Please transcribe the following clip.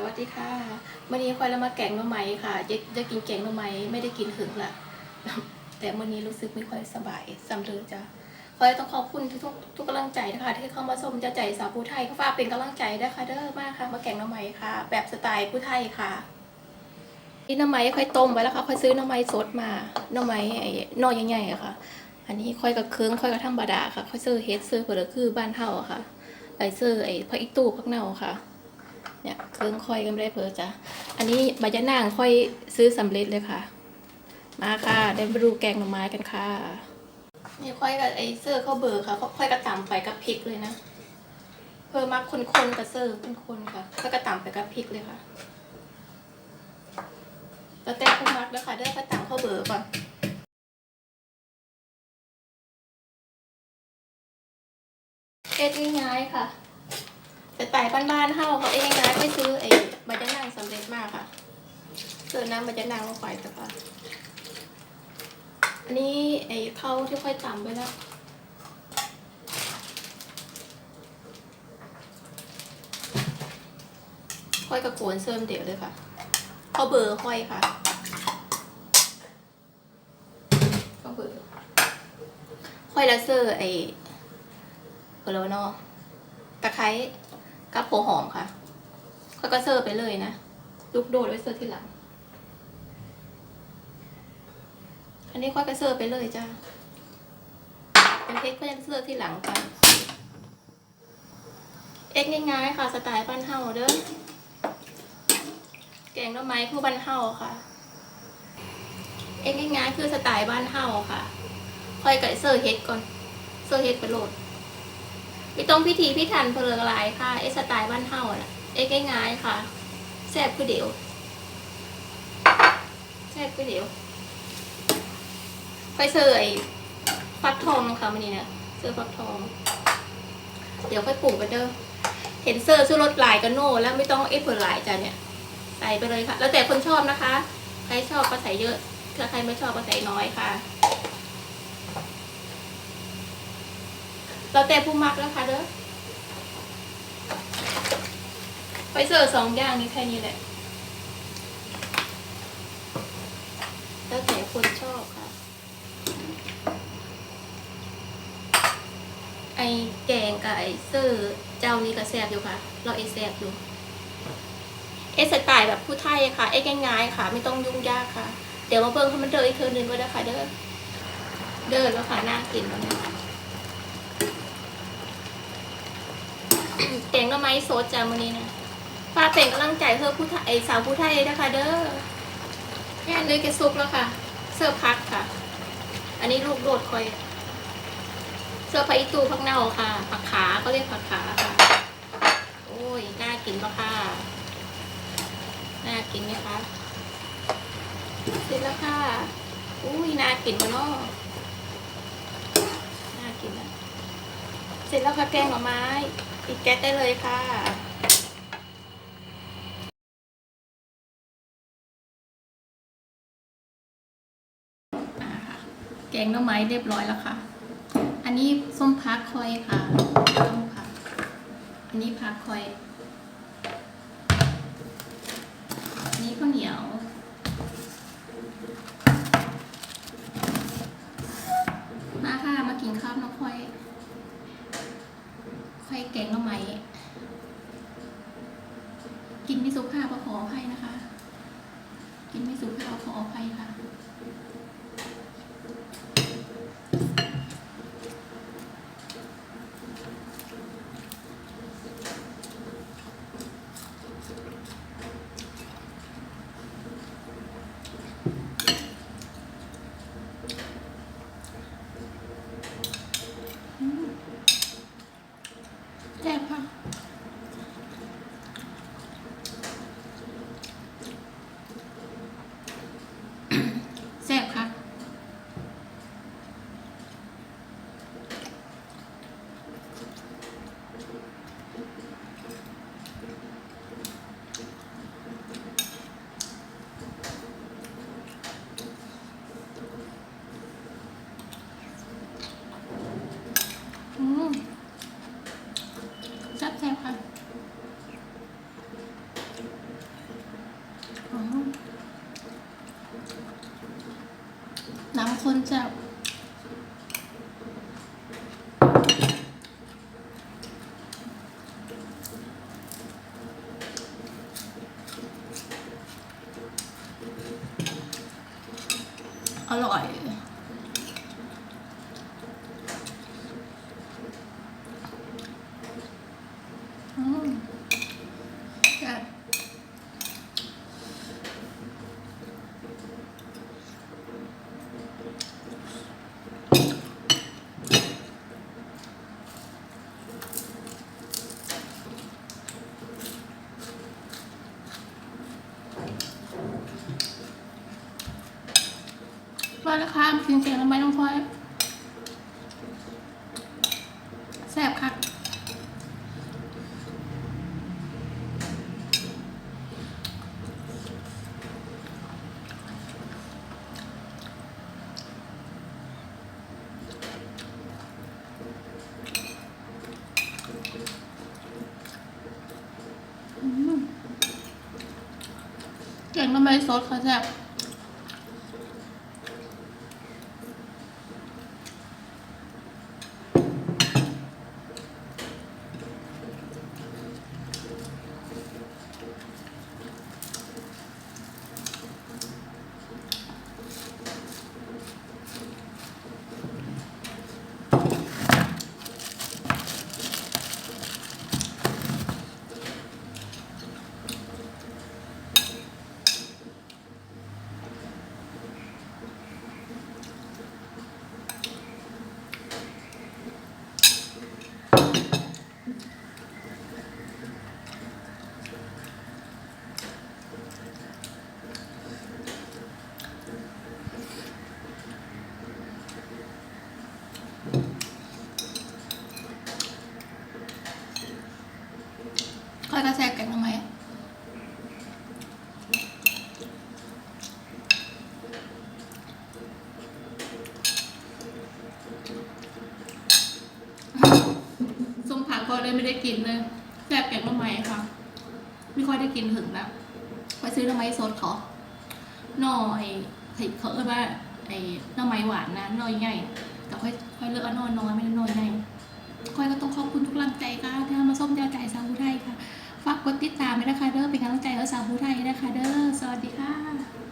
สวัสดีค่ะวันนี้คอยเรามาแกงหน่อไม้ค่ะจะจะกินแกงหน่อไม้ไม่ได้กินหึงละแต่วันนี้รู้สึกไม่ค่อยสบายสำเร็จจ้ะคอยต้องขอบคุณทุกทุกทุกกำลังใจนะคะ ที่เข้ามาชมจะใจสาวผู้ไทยก็ฝากเป็นกำลังใจด้ค่ะเด้อมากค่ะ มาแกงหน่อไม้ค่ะ แบบสไตล์ผู้ไทยค่ะนี่หน่อไม้ค่อยต้มไว้แล้วค่ะค่อยซื้อหน่อไม้สดมาหน่อไม้ไอ้หน่อใหญ่ๆค่ะ อันนี้ค่อยกับเครื่องค่อยกับธรรมดาค่ะค่อยซื้อเฮดซื้อเผื่อคือบ้านเฮาค่ะไปซื้อไอ้ผักอีตู้ผักเน่าค่ะ เครื่องค่อยก็ไม่ได้เพอจ้ะอันนี้ใบยะนางค่อยซื้อสำเร็จเลยค่ะ มาค่ะเดี๋ยวไปดูแกงหน่อไม้กันค่ะนี่ค่อยกับไอเซอร์ข้าวเบอร์ค่ะค่อยกระตำไปกับพริกเลยนะเพิ่มมาคนๆกับเซอร์คนๆค่ะค่อยกระตำไปกับพริกเลยค่ะแล้วแต่ผู้มักแล้วค่ะเดี๋ยวกระตำข้าวเบอร์ก่อนเอ็ดง่ายๆค่ะ แต่ไต่บ้านๆเฮาเขาเองนะไปซื้อไอ้ใบยะนางสำเร็จมากค่ะเกิดน้ำใบยะนางลงไปแต่ว่าอันนี้ไอ้เข้าที่ค่อยตำไปแล้วค่อยกระโกนเสริมเดี๋ยวเลยค่ะเข้าเบอร์ค่อยค่ะเข้าเบอร์ค่อยละเซอร์ไอ้เออแล้วเนาะตะไคร้ กับหัวหอมค่ะค่อยก็เสิร์ไปเลยนะลูกโดดไว้เสิร์ที่หลัง อันนี้ค่อยก็เสิร์ไปเลยจ้าเป็นเค้กก็ยังเสิร์ที่หลังค่ะเอ็กง่ายๆค่ะสไตล์บ้านเฮาเด้อแกงหน่อไม้คือบ้านเฮาค่ะ เอ็กง่ายๆคือสไตล์บ้านเฮาค่ะค่อยก็เสิร์เฮ็ดก่อนเสิร์เฮ็ดไปโหลด ไม่ต้องพิธีพิถันเพลิงลายค่ะ เอสไตล์บ้านเฮาน่ะ เอ็กง่ายๆค่ะแซ่บคือเดี๋ยวแซ่บคือเดี๋ยวไปเสยฟักทองค่ะวันนี้เนี่ยเสื้อฟักทอง เดี๋ยวค่อยปรุงกันเด้อเห็นเสื้อซื้อรถลายก็โน่แล้วไม่ต้องเอฟเฟอร์ลายจ้ะเนี่ย ใส่ไปเลยค่ะ แล้วแต่คนชอบนะคะ ใครชอบก็ใส่เยอะถ้าใครไม่ชอบก็ใส่น้อยค่ะ เราแต่ผู้มักแล้วค่ะเด้อไปเสิร์ฟสองอย่างนี้แค่นี้แหละ แล้วแต่คนชอบค่ะ ไอแกงกับไอเซอร์ฟเจ้านี้ก็แซ่บอยู่ค่ะ เราเอแซ่บอยู่เอสไตล์แบบผู้ไทยค่ะ เอ็กง่ายๆค่ะ ไม่ต้องยุ่งยากค่ะ เดี๋ยวมาเบิ่งให้มันเดินอีกเทอนึงก็ได้ค่ะเด้อ เดินแล้วค่ะน่ากินแล้วนี่ย แกงก็ไม้โซดจามันนี้นะป้าเป็นกำลังใจเพื่อผู้ไทยสาวผู้ไทยนะคะเด้อแค่เลยแกซุปแล้วค่ะ เสิร์ฟพักค่ะ อันนี้ลูกโดดคอย เสิร์ฟผักอีตูผักเน่าค่ะ ผักขาเขาเรียกผักขาค่ะ โอ้ย น่ากินปะค่ะ น่ากินไหมคะเสร็จแล้วค่ะ อุ้ย น่ากินปะเนาะน่ากินนะเส ร็จแล้วค่ะแกงหน่อไม้ปิดแก๊สได้เลยค่ะอ่าค่ะแกงหน่อไม้เรียบร้อยแล้วค่ะ อันนี้ส้มพักคอยค่ะส้มพักอันนี้พักคอย อันนี้ข้าวเหนียว มาค่ะ มากินข้าวน้องคอย ค่อยแกงหน่อไม้กินไม่สุภาพก็ขออภัยนะคะ กินไม่สุกขาวขออภัยค่ะ 你看。 ว่าแล้วค่ะกินเสียงทำไมต้องคอยแซ่บคักเก่งทำไมซดเขาแซ่บ เลยไม่ได้กินเลยแซ่บแกงทำไมค่ะ ไม่ค่อยได้กินถึงนะไปซื้อทำไมสดเขาหน่อยเห็ดเขาเอ่ยว่าไอ้น่อไม้หวานนะหน่อยใหญ่แต่ค่อยค่อยเลือกเอานอยน้อยไม่ได้นอยใหญ่ค่อยก็ต้องขอบคุณทุกกำลังใจค่ะที่มาส้มยาใจสาวผู้ไทยค่ะฝากกดติดตามด้วยนะคะเด้อเป็นกำลังใจให้สาวผู้ไทยนะคะเด้อสวัสดีค่ะ